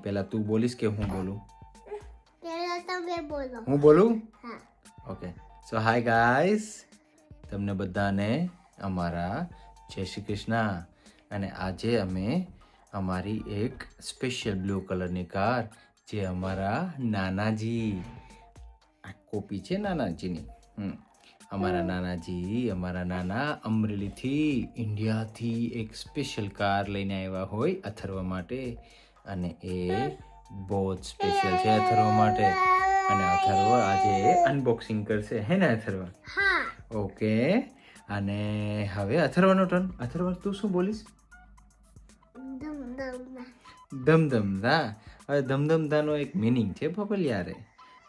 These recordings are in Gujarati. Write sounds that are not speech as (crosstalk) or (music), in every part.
નહીં પહેલા તું બોલીશ કે હું બોલું? પહેલા તમે બોલો. હું બોલું? હા. ઓકે. સો હાય ગાઈસ તમને બધાને અમારા જય શ્રી કૃષ્ણ. અને આજે અમે અમારી એક સ્પેશિયલ બ્લુ કલરની કાર જે અમારા નાનાજી. આ કોપી છે નાનાજીની? અમારા નાનાજી અમારા નાના અમરેલીથી ઇન્ડિયાથી એક સ્પેશિયલ કાર લઈને આવ્યા હોય અથર્વા માટે. અને એ બહુ જ સ્પેશિયલ છે અથર્વ માટે. અને અથર્વ આજે અનબોક્સિંગ કરશે હે ને અથર્વ? હા. ઓકે. અને હવે અથર્વનો ટર્ન અથર્વ તું શું બોલીશ? ધમધમધા હવે ધમધમધાનો એક મિનિંગ છે પપલિયારે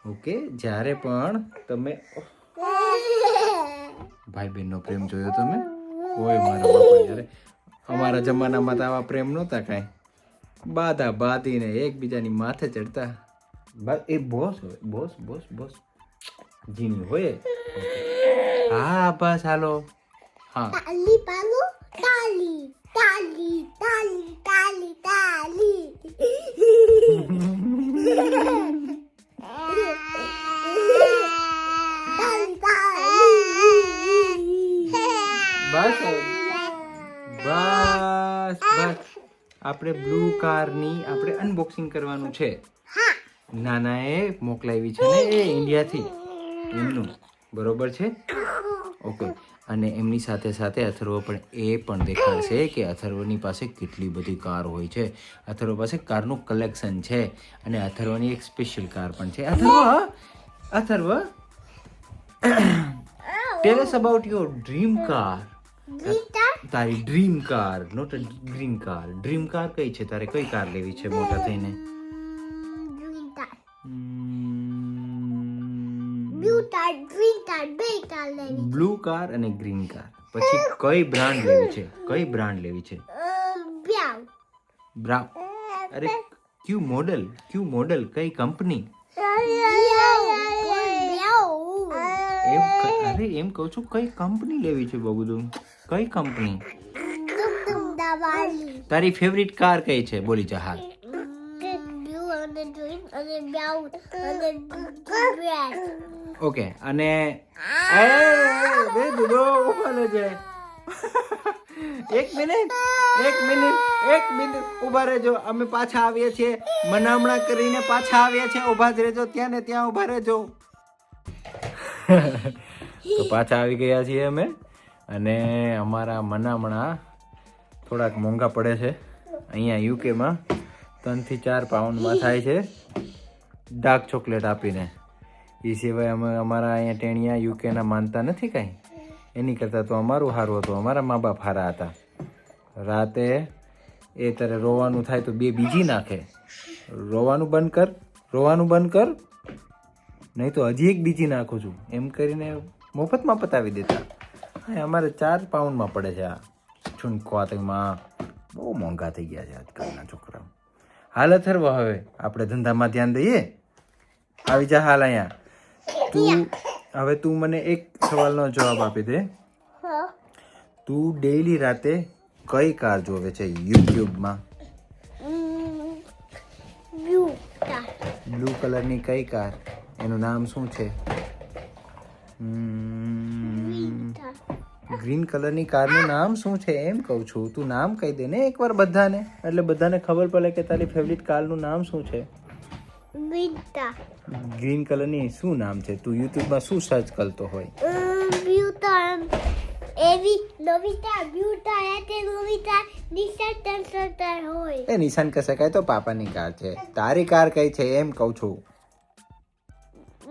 ઓકે? જ્યારે પણ તમે ભાઈ બહેનનો પ્રેમ જોયો તમે? કોઈ મારા અમારા જમાનામાં તો આવા પ્રેમ નહોતા કાંઈ. બાધા બાધીને એકબીજાની માથે ચડતા. બસ એ બોસ હોય બોસ બોસ બોસ. જીની હોય હા બસ હાલો. હા. તાલી પાલો તાલી તાલી તાલી. તાલી તાલી. બસ. બસ બસ. આપણે બ્લુ કારની આપણે અનબોક્સિંગ કરવાનું છે. નાના નાનાએ મોકલાવી છે ને એ ઇન્ડિયાથી. એમનું. બરોબર છે? ઓકે. અને એમની સાથે સાથે અથર્વ પણ એ પણ દેખાડશે કે અથર્વની પાસે કેટલી બધી કાર હોય છે. અથર્વ પાસે કારનું કલેક્શન છે અને અથર્વની એક સ્પેશિયલ કાર પણ છે. Atharva Atharva. Tell us about your dream car તારી dream car not a dream car dream car કઈ છે? તારે કઈ કાર લેવી છે મોટા થઈને? બ્લુ કાર અને ગ્રીન કાર પછી કઈ બ્રાન્ડ લેવી છે? કઈ બ્રાન્ડ લેવી છે? અરે ક્યુ મોડલ ક્યુ મોડલ કઈ કંપની એમ અરે એમ કહું છું કઈ કંપની લેવી છે બબુદું કઈ કંપની? તારી ફેવરિટ કાર કઈ છે? બોલી જા હાલ. ઓકે અને એ બે દુડો ઊભા છે. એક મિનિટ એક મિનિટ એક મિનિટ ઊભા રહેજો. અમે પાછા આવીએ છીએ. મનામણા કરીને પાછા આવીએ છીએ. ઊભા જ રહેજો. ત્યાં ને ત્યાં ઊભા રહેજો. (laughs) તો પાછા આવી ગયા છીએ અમે. અને અમારા મનામણા થોડાક મોંઘા પડે છે. અહીંયા યુકેમાં ત્રણથી ચાર પાઉન્ડમાં થાય છે. ડાર્ક ચોકલેટ આપીને. એ સિવાય અમે અમારા અહીંયા ટેણિયા યુકેના માનતા નથી કાંઈ. એની કરતાં તો અમારું સારું હતું. અમારા મા બાપ સારા હતા. રાતે એ તારે રોવાનું થાય તો બે બીજી નાખે. રોવાનું બંધ કર, રોવાનું બંધ કર. નહીં તો હજી એક બીજી નાખું છું. એમ કરીને મફતમાં પતાવી દેતા. અમારે ચાર પાઉન્ડમાં પડે છે આ. છુનકવાતમાં બહુ મોંઘા થઈ ગયા છે આજકાલના છોકરાઓ. હાલ અથર્વ હવે આપણે ધંધામાં ધ્યાન દઈએ. આવી જા હાલ અહીંયા. તું હવે તું મને એક સવાલનો જવાબ આપી દે. તું ડેઈલી રાતે કઈ કાર જોવે છે યુટ્યુબમાં? બ્લુ કલરની કઈ કાર? એનું નામ શું છે? ગ્રીન કલરની કારનું નામ શું છે એમ કહું છું. તું નામ કહી દે ને એકવાર બધાને. એટલે બધાને ખબર પડે કે તારી ફેવરિટ કારનું નામ શું છે? ગ્રીન કલરની શું નામ છે? તું યુટ્યુબમાં શું સર્ચ કરતો હોય? એવી નવિતા બ્યુટા એટલે નવિતા નિશા ટન્સટર હોય. એ નિશાન કહી શકાય તો પાપાની કાર છે. તારી કાર કઈ છે એમ કહું છું.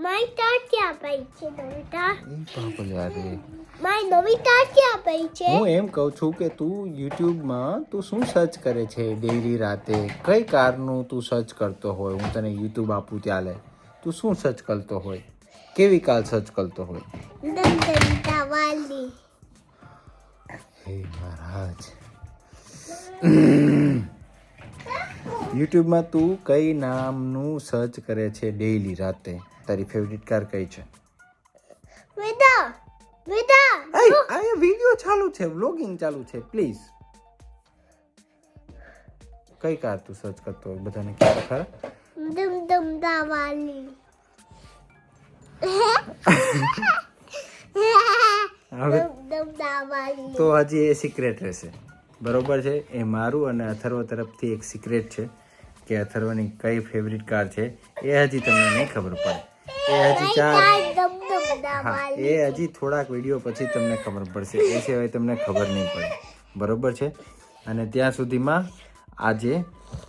માય તાત્યા પઈ છે નવિતા એ પાપો યારે માય નવિતા ક્યાં પઈ છે. હું એમ કહું છું કે તું યુટ્યુબમાં તું શું સર્ચ કરે છે ડેઈલી રાતે? કઈ કારનું તું સર્ચ કરતો હોય? હું તને યુટ્યુબ આપું ત્યારે. તું શું સર્ચ કરતો હોય? કેવી કાર સર્ચ કરતો હોય? દંદનતા વાલી. હે મહારાજ. યુટ્યુબમાં તું કઈ નામનું સર્ચ કરે છે ડેઈલી રાતે? તારી ફેવરિટ કાર કઈ છે? વિદા વેદા આ વિડિયો ચાલુ છે વ્લોગિંગ ચાલુ છે પ્લીઝ કઈ કાર તું સર્ચ કરતો હોય? બધાને ખ્યાલ ખરા? દમ દમ દાવાલી. હવે દમ દાવાલી. તો હજી એ સિક્રેટ રહેશે. બરોબર છે? એ મારું અને અથર્વ તરફથી એક સિક્રેટ છે કે અથર્વની કઈ ફેવરિટ કાર છે એ હજી તમને નહીં ખબર પડે. એ હજી ચાર હા એ હજી થોડાક વીડિયો પછી તમને ખબર પડશે. એ સિવાય તમને ખબર નહીં પડે. બરોબર છે? અને ત્યાં સુધીમાં આજે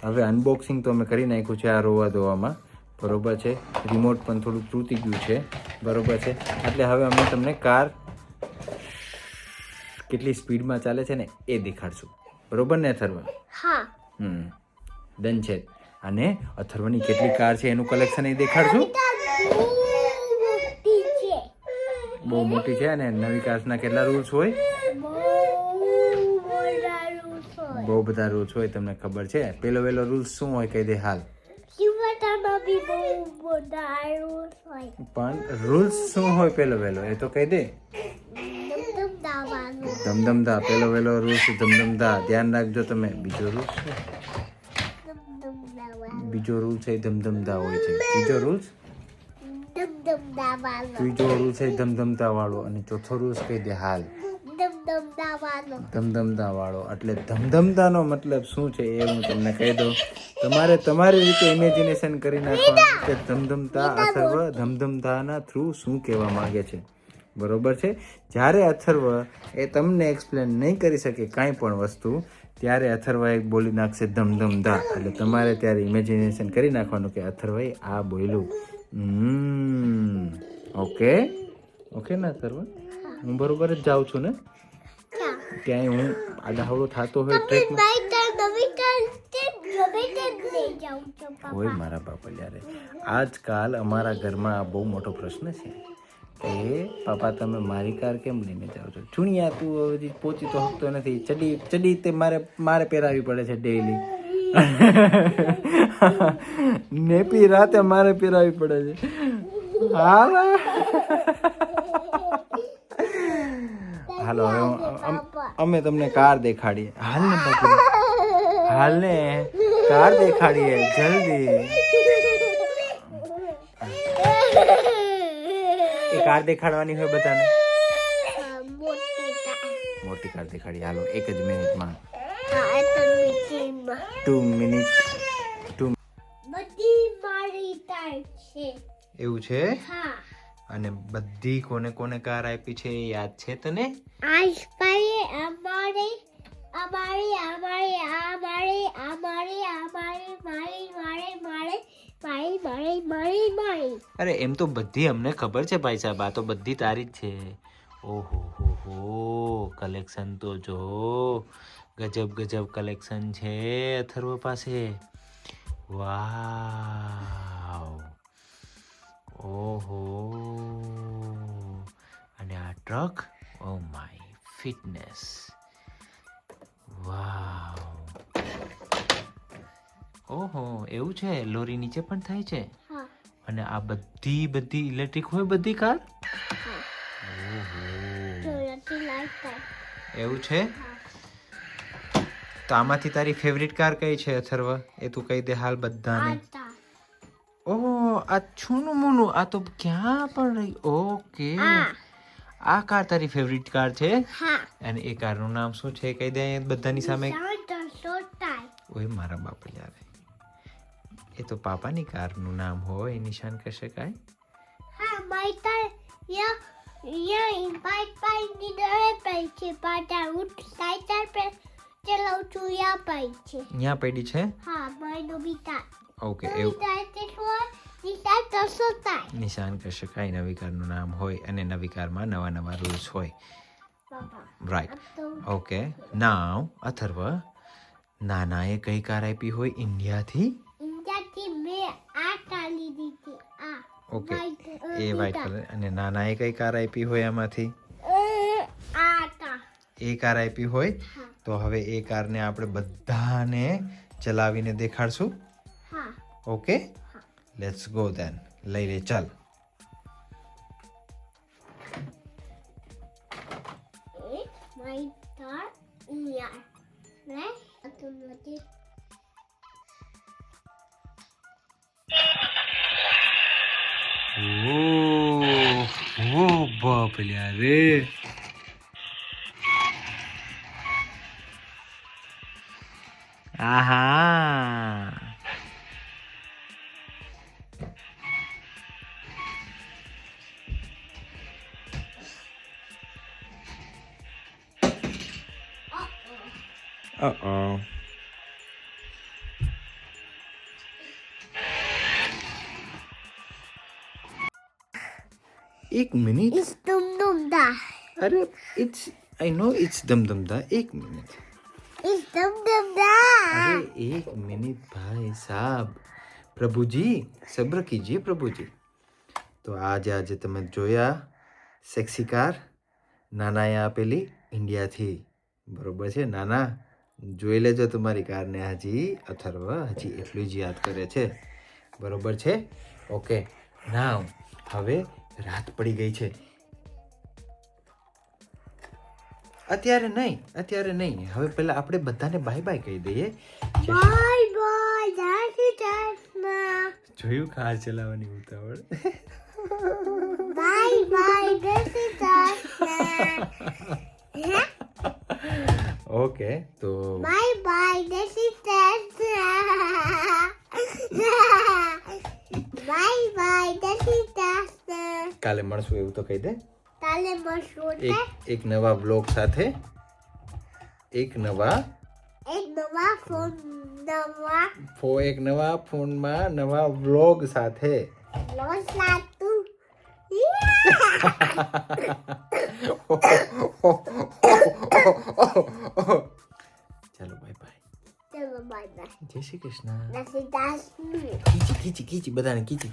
હવે અનબોક્સિંગ તો અમે કરી નાખ્યું છે આ રોવા ધોવામાં. બરોબર છે? રિમોટ પણ થોડું તૂટી ગયું છે. બરોબર છે? એટલે હવે અમે તમને કાર કેટલી સ્પીડમાં ચાલે છે ને એ દેખાડશું. બરોબર ને અથર્વ હા. હમ. ડન છે. અને અથર્વની કેટલી કાર છે એનું કલેક્શન એ દેખાડશું. બહુ મોટી છે અને નવી કાર્સના કેટલા રૂલ્સ હોય? બહુ રૂલ્સ બધા રૂલ્સ હોય, તમને ખબર છે? પેલો વેલો રૂલ્સ શું હોય કહી દે હાલ. રૂલ્સ પણ રૂલ્સ શું હોય પેલો વેલો, એ તો કહી દે. ધમધમધા, પેલો વેલો રૂલ્સ ધમધમધા, ધ્યાન રાખજો તમે. બીજો રૂલ્સ દાવાનું બીજો રૂલ છે એ ધમધમધા હોય છે. બીજો રૂલ્સ દમ દમ ત્રીજો રૂલ છે એ ધમધમધા વાળો અને ચોથો રૂસ કહી દે હાલ. ધમધમધા વાળો એટલે ધમધમતાનો મતલબ શું છે એ હું તમને કહી દઉં. તમારે તમારી રીતે ઇમેજિનેશન કરી નાખવાનું કે ધમધમતા અથર્વ ધમધમધાના થ્રુ શું કહેવા માંગે છે. બરોબર છે? જ્યારે અથર્વ એ તમને એક્સપ્લેન નહીં કરી શકે કાંઈ પણ વસ્તુ ત્યારે અથર્વ એક બોલી નાખશે ધમધમધા એટલે તમારે ત્યારે ઇમેજિનેશન કરી નાખવાનું કે અથર્વએ આ બોલ્યું. હમ. ઓકે ઓકે ના અથર્વ હું બરોબર જ જાઉં છું ને? ક્યાંય હું આડાહવડો થતો હોય છું હોય મારા બાપા યારે આજકાલ અમારા ઘરમાં આ બહુ મોટો પ્રશ્ન છે કે પાપા તમે મારી કાર કેમ લઈને જાઓ છો? ચૂણિયા તું હજી પહોંચી તો શકતો નથી. ચડી ચડી તે મારે મારે પહેરાવી પડે છે ડેઈલી (laughs) નેપી રાતે મારે પીરાવી પડે છે. હાલો. હાલો હવે અમ- તમને કાર દેખાડીએ. હાલ ને બાપુ. હાલ ને. કાર દેખાડીએ જલ્દી. એ કાર દેખાડવાની હોય બધાને? મોટી કાર. દેખાડી હાલો એક જ મિનિટમાં. ટુ મિનિટ ટુ બધી મારી ટાઈપ છે. એવું છે? હા. અને બધી કોને કોને કાર આપી છે એ યાદ છે તને? આજ અમારે અમારી અમારી અમારી અમારી અમારી મારી મારે મારે મારી મારી મારી મારી. અરે એમ તો બધી અમને ખબર છે ભાઈ સાહેબ. આ તો બધી તારી જ છે. ઓહો હો હો. કલેક્શન તો જો. ગજબ ગજબ કલેક્શન છે અથર્વ પાસે. વાવ. ઓહો. અને આ truck oh my fitness wow. ઓહો એવું છે? લોરી નીચે પણ થાય છે? અને આ બધી બધી ઇલેક્ટ્રિક હોય બધી કાર ઓહો. એવું છે? તો આમાંથી તારી ફેવરિટ કાર કઈ છે અથર્વ? એ તું કહી દે હાલ બધાને. ઓહો આ છૂનું મૂનું આ તો ક્યાં પણ રહી? ઓકે. આ. કાર તારી ફેવરિટ કાર છે? અને એ કારનું નામ શું છે કહી દે બધાની સામે? ઓય મારા બાપા યાર. એ તો પાપાની કારનું નામ હોય એ નિશાન કહી શકાય હા માઈતા યા યા ઇન્વાઇટ પાઈ પાઈ છે પાટા ઉઠ સાઈટર પર ચલાવ છું યા પાઈ છે? યા પડી છે હા માય નોબિતા ઓકે એવું. નિશાન કહી શકાય નવી કારનું નામ હોય અને નવી કારમાં નવા નવા રૂલ્સ હોય. Right okay now Atharva. નાનાએ કઈ કાર આપી હોય? ઇન્ડિયાથી? ઇન્ડિયાથી મેં આ ટાલી દીધી આ. ઓકે એ વ્હાઇટ કલર અને નાનાએ કઈ કાર આપી હોય આમાંથી? આ કાર એ કાર આપી હોય? હા. તો હવે એ કારને આપણે બધાને ચલાવીને દેખાડશું? ઓકે? લેટ્સ ગો ધેન લઈ લે ચાલ. ઓ о, бабля, રે. તો નથી ઓ ઓ બાપ લ્યા રે આહા Uh-oh. એક minute It's dum dum da. અરે ઇટ્સ આઈ નો ઇટ્સ દમદમદા da. અરે, એક મિનિટ ભાઈ સાહેબ પ્રભુજી, સબ્ર કીજીએ પ્રભુજી. તો આજે આજે તમે જોયા સેક્સી કાર નાનાએ આપેલી ઇન્ડિયાથી. બરોબર છે, નાના? જોઈ લેજો તમારી કારને હજી, અથર્વ હજી, એટલું જ યાદ કરે છે. બરોબર છે? ઓકે ના હવે રાત પડી ગઈ છે. અત્યારે નહીં અત્યારે નહીં હવે પહેલા આપણે બધાને બાય બાય કહી દઈએ બાય બાય Daddy Dasma. જોયું કાર ચલાવવાની ઉતાવળ બાય બાય. ઓકે તો bye bye Daddy Dasma. Bye bye. Daddy Dasma. કાલે મળશું એવું તો કહી દે એક એક નવા બ્લોગ સાથે એક નવા એક નવા ફોન નવા ફો એક નવા ફોનમાં નવા વ્લોગ સાથે લોસ લાતું ચાલો બાય બાય ચલો બાય બાય જય શ્રી કૃષ્ણ નથી દાસનું કીચી કીચી કીચી બધાને કીચી